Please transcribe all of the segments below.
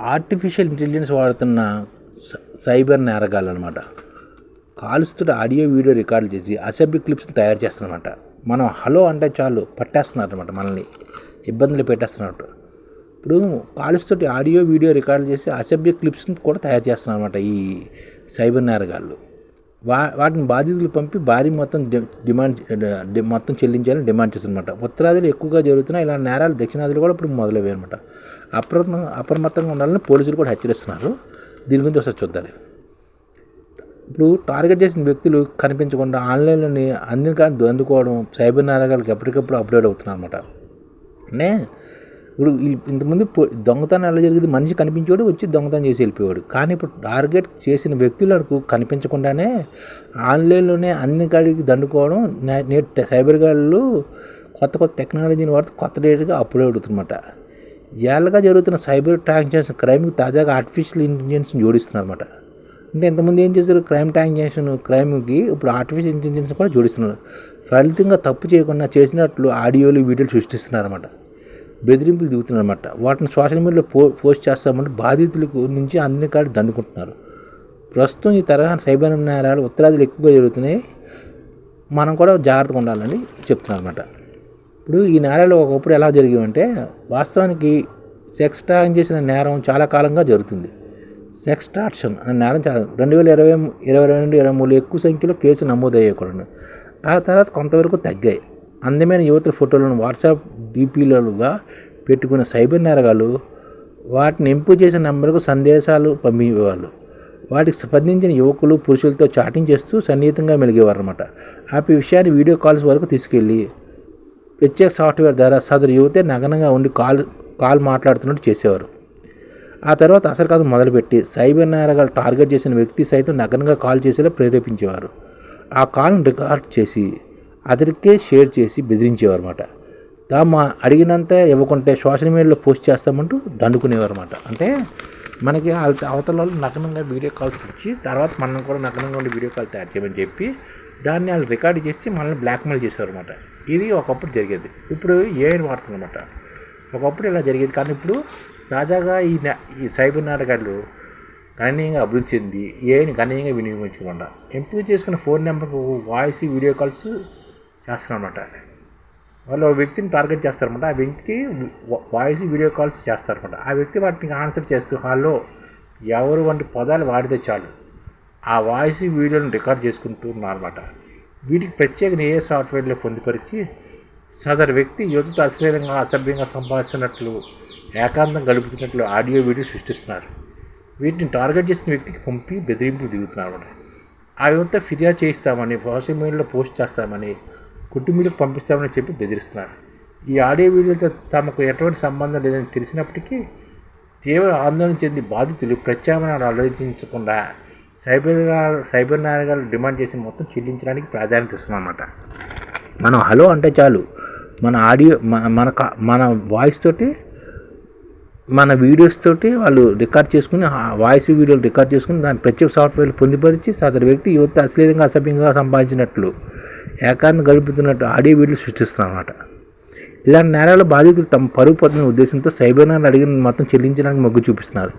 Artificial intelligence వాడుతున్న cyber నేరగాళ్ళు అనమాట కాలుస్తున్న ఆడియో వీడియో రికార్డులు చేసి అసభ్య క్లిప్స్ని తయారు చేస్తున్నమాట మనం హలో అంటే చాలు పట్టేస్తున్నారు అనమాట మనల్ని. ఇబ్బందులు పెట్టేస్తున్నట్టు. ఇప్పుడు కాలుస్తుంటే ఆడియో వీడియో రికార్డులు చేసి అసభ్య క్లిప్స్ని కూడా తయారు చేస్తున్నారు అనమాట ఈ సైబర్ నేరగాళ్ళు. వా వాటిని బాధితులు పంపి భారీ మొత్తం డి- డిమాండ్ మొత్తం చెల్లించాలని డిమాండ్ చేస్తుందన్నమాట. ఉత్తరాదిలో ఎక్కువగా జరుగుతున్న ఇలా నేరాలు దక్షిణాదిలో కూడా ఇప్పుడు మొదలయ్యాయి అనమాట అప్రమ అప్రమత్తంగా ఉండాలని పోలీసులు కూడా హెచ్చరిస్తున్నారు. దీని గురించి ఒకసారి చూద్దాం. ఇప్పుడు టార్గెట్ చేసిన వ్యక్తులు కనిపించకుండా ఆన్లైన్లోని అందిన కానీ అందుకోవడం సైబర్ నేరగాళ్ళకి ఎప్పటికప్పుడు అప్డేట్ అవుతున్నారు అనమాట అంటే ఇప్పుడు ఇంతమంది ఇంతకుముందు దొంగతనం ఎలా జరిగింది? మనిషి కనిపించేవాడు వచ్చి దొంగతనం చేసి వెళ్ళిపోయాడు కానీ ఇప్పుడు టార్గెట్ చేసిన వ్యక్తులకు కనిపించకుండానే ఆన్లైన్లోనే అన్ని కాడికి దండుకోవడం నే- నేటి సైబర్ గాళ్ళు కొత్త కొత్త టెక్నాలజీని వాడుతూ కొత్త డేట్గా అప్లోడ్ అవుతుందన్నమాట. ఏళ్ళగా జరుగుతున్న సైబర్ ట్రాన్సాక్షన్ క్రైమ్కి తాజాగా ఆర్టిఫిషియల్ ఇంటెలిజెన్స్ని జోడిస్తున్నారు అనమాట అంటే ఇంతకుముందు ఏం చేశారు? క్రైమ్ ట్రాన్సాక్షన్ క్రైమ్కి ఇప్పుడు ఆర్టిఫిషియల్ ఇంటెలిజెన్స్ కూడా జోడిస్తున్నారు. ఫలితంగా తప్పు చేయకుండా చేసినట్లు ఆడియోలు వీడియోలు సృష్టిస్తున్నారు అనమాట బెదిరింపులు దిగుతున్నారన్నమాట. వాటిని సోషల్ మీడియాలో పో పోస్ట్ చేస్తామంటే బాధితులకు నుంచి అందరి కాడి దండుకుంటున్నారు. ప్రస్తుతం ఈ తరహా సైబర్ నేరాలు ఉత్తరాదులు ఎక్కువగా జరుగుతున్నాయి. మనం కూడా జాగ్రత్తగా ఉండాలని చెప్తున్నారు అనమాట ఇప్పుడు ఈ నేరాలు ఒకప్పుడు ఎలా జరిగేవంటే వాస్తవానికి సెక్స్ ట్రాన్ చేసిన నేరం చాలా కాలంగా జరుగుతుంది. సెక్స్ టార్షన్ అనే నేరం చాలా రెండు వేల ఇరవై ఇరవై రెండు ఇరవై మూడు ఎక్కువ సంఖ్యలో కేసులు నమోదయ్యాయి కూడా ఆ తర్వాత కొంతవరకు తగ్గాయి. అందమైన యువతుల ఫోటోలను వాట్సాప్ డీపీలుగా పెట్టుకున్న సైబర్ నేరగాలు వాటిని ఎంపు చేసిన నెంబర్కు సందేశాలు పంపించేవాళ్ళు వాటికి స్పందించిన యువకులు పురుషులతో చాటింగ్ చేస్తూ సన్నిహితంగా మెలిగేవారు అనమాట ఆ విషయాన్ని వీడియో కాల్స్ వరకు తీసుకెళ్ళి ప్రత్యేక సాఫ్ట్వేర్ ద్వారా సదరు యువతే నగనంగా ఉండి కాల్ కాల్ మాట్లాడుతున్నట్టు చేసేవారు. ఆ తర్వాత అసలు కాదు మొదలుపెట్టి సైబర్ నేరగాలు టార్గెట్ చేసిన వ్యక్తి సైతం నగనంగా కాల్ చేసేలా ప్రేరేపించేవారు. ఆ కాల్ను రికార్డ్ చేసి అతడికే షేర్ చేసి బెదిరించేవారు అనమాట మా అడిగినంత ఇవ్వకుంటే సోషల్ మీడియాలో పోస్ట్ చేస్తామంటూ దండుకునేవారు అనమాట అంటే మనకి అవతల వాళ్ళు నగ్నంగా వీడియో కాల్స్ ఇచ్చి తర్వాత మనం కూడా నగ్నంగా ఉండి వీడియో కాల్ తయారు చేయమని చెప్పి దాన్ని వాళ్ళు రికార్డ్ చేసి మనల్ని బ్లాక్మెయిల్ చేసేవారు అనమాట ఇది ఒకప్పుడు జరిగేది. ఇప్పుడు ఏఐని వాడుతుందన్నమాట ఒకప్పుడు ఇలా జరిగేది. కానీ ఇప్పుడు తాజాగా ఈ ఈ సైబర్ నాటకాలు గణనీయంగా అభివృద్ధి చెంది ఏఐని గణనీయంగా వినియోగించకుండా ఎంపిక చేసుకున్న ఫోన్ నెంబర్కు వాయిస్ వీడియో కాల్స్ చేస్తారన్నమాట. వాళ్ళు ఒక వ్యక్తిని టార్గెట్ చేస్తారన్నమాట. ఆ వ్యక్తికి వాయిస్ వీడియో కాల్స్ చేస్తారన్నమాట. ఆ వ్యక్తి వాటిని ఆన్సర్ చేస్తూ హాల్లో ఎవరు వంటి పదాలు వాడితే చాలు ఆ వాయిస్ వీడియోని రికార్డ్ చేసుకుంటూ ఉన్నారన్నమాట. వీటికి ప్రత్యేక ఏ సాఫ్ట్వేర్లో పొందుపరిచి సదరు వ్యక్తి యువతతో అశ్లీలంగా అసభ్యంగా సంభాషిస్తున్నట్లు ఏకాంతం గడుపుతున్నట్లు ఆడియో వీడియో సృష్టిస్తున్నారు. వీటిని టార్గెట్ చేసిన వ్యక్తికి పంపి బెదిరింపులు దిగుతున్నారు అన్నమాట ఆ యువత ఫిర్యాదు చేయిస్తామని సోషల్ మీడియాలో పోస్ట్ చేస్తామని కుటుంబీలకు పంపిస్తామని చెప్పి బెదిరిస్తున్నారు. ఈ ఆడియో వీడియోతో తమకు ఎటువంటి సంబంధం లేదని తెలిసినప్పటికీ తీవ్ర ఆందోళన చెంది బాధితులు ప్రత్యామ్నాయాలు ఆలోచించకుండా సైబర్ సైబర్ నాయకులు డిమాండ్ చేసి మొత్తం చెల్లించడానికి ప్రాధాన్యత ఇస్తున్నామన్నమాట మనం హలో అంటే చాలు. మన ఆడియో మన మన మన వాయిస్ తోటి మన వీడియోస్ తోటి వాళ్ళు రికార్డ్ చేసుకుని వాయిస్ వీడియోలు రికార్డ్ చేసుకుని దాని ప్రత్యేక సాఫ్ట్వేర్లు పొందుపరిచి సదరు వ్యక్తి యువత అశ్లీలంగా అసభ్యంగా సంపాదించినట్లు ఏకాంతం గడుపుతున్నట్టు ఆడియో వీడియోలు సృష్టిస్తున్నారు అనమాట ఇలాంటి నేరాల బాధితులు తమ పరుగు పొందిన ఉద్దేశంతో సైబర్ అడిగిన మొత్తం చెల్లించడానికి మొగ్గు చూపిస్తున్నారు.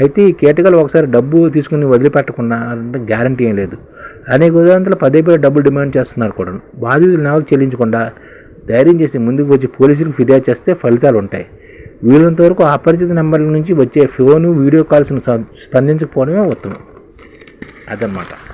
అయితే ఈ కేటగాలు ఒకసారి డబ్బు తీసుకుని వదిలిపెట్టకుండా అంటే గ్యారంటీ ఏం లేదు. అనేక ఉదాహరణలు పదే పదే డబ్బులు డిమాండ్ చేస్తున్నారు కూడా బాధితులు నేరాలు చెల్లించకుండా ధైర్యం చేసి ముందుకు వచ్చి పోలీసులకు ఫిర్యాదు చేస్తే ఫలితాలు ఉంటాయి. వీలైనంత వరకు అపరిచిత నెంబర్ల నుంచి వచ్చే ఫోను వీడియో కాల్స్ను స్పందించకపోవడమే ఉత్తమం. అదన్నమాట.